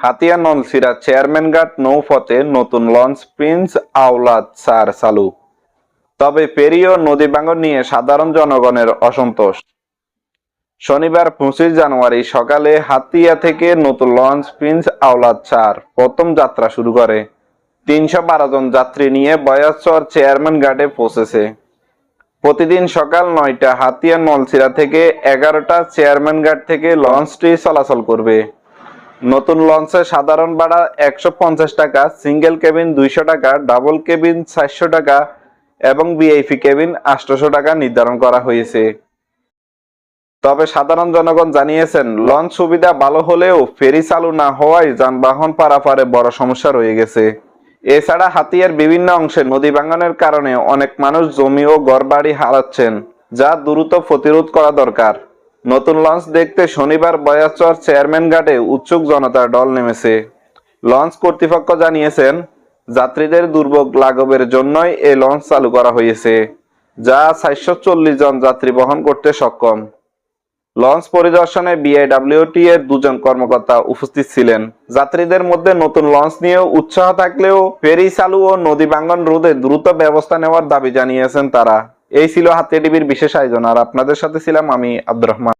Hatiya নলসিরা chairman ঘাট নৌপথে নতুন launch Prince আওলাদ সার চালু। তবে পেরিয় নদী ভাঙন নিয়ে সাধারণ জনগণের অসন্তোষ। শনিবার পঁচিশ জানুয়ারি সকালে হাতিয়া থেকে নতুন লঞ্চ প্রিন্স আওলাদ চার প্রথম যাত্রা শুরু করে। তিনশো বারো জন যাত্রী নিয়ে বয়াচর চেয়ারম্যান ঘাটে পৌঁছেছে। প্রতিদিন সকাল নয়টা হাতিয়া নলসিরা থেকে এগারোটা চেয়ারম্যান ঘাট থেকে লঞ্চটি চলাচল করবে। নতুন লঞ্চে সাধারণ ভাড়া একশো পঞ্চাশ টাকা সিঙ্গেল কেবিন দুইশো টাকা ডাবল কেবিন চারশো টাকা এবং ভিআইপি কেবিন আটশোশো টাকা নির্ধারণ করা হয়েছে। তবে সাধারণ জনগণ জানিয়েছেন লঞ্চ সুবিধা ভালো হলেও ফেরি চালু না হওয়ায় যানবাহন পারাপারে বড় সমস্যা রয়ে গেছে। এছাড়া হাতিয়ার বিভিন্ন অংশে নদী ভাঙনের কারণে অনেক মানুষ জমি ও ঘরবাড়ি হারাচ্ছেন, যা দ্রুত প্রতিরোধ করা দরকার। নতুন লঞ্চ দেখতে শনিবার বয়াচর চেয়ারম্যান ঘাটে উৎসুক জনতার দল নেমেছে। লঞ্চ কর্তৃপক্ষ জানিয়েছেন, যাত্রীদের দুর্ভোগ লাঘবের জন্যই এই লঞ্চ চালু করা হয়েছে, যা চারশো চল্লিশ জন যাত্রী বহন করতে সক্ষম। লঞ্চ পরিদর্শনে বিআইডব্লিউটি এর দুজন কর্মকর্তা উপস্থিত ছিলেন। যাত্রীদের মধ্যে নতুন লঞ্চ নিয়ে উৎসাহ থাকলেও ফেরি চালু ও নদী ভাঙ্গন রোধে দ্রুত ব্যবস্থা নেওয়ার দাবি জানিয়েছেন তারা। এই ছিল হাতিয়া টিভির বিশেষ আয়োজন আর আপনাদের সাথে ছিলাম আমি আব্দুর রহমান।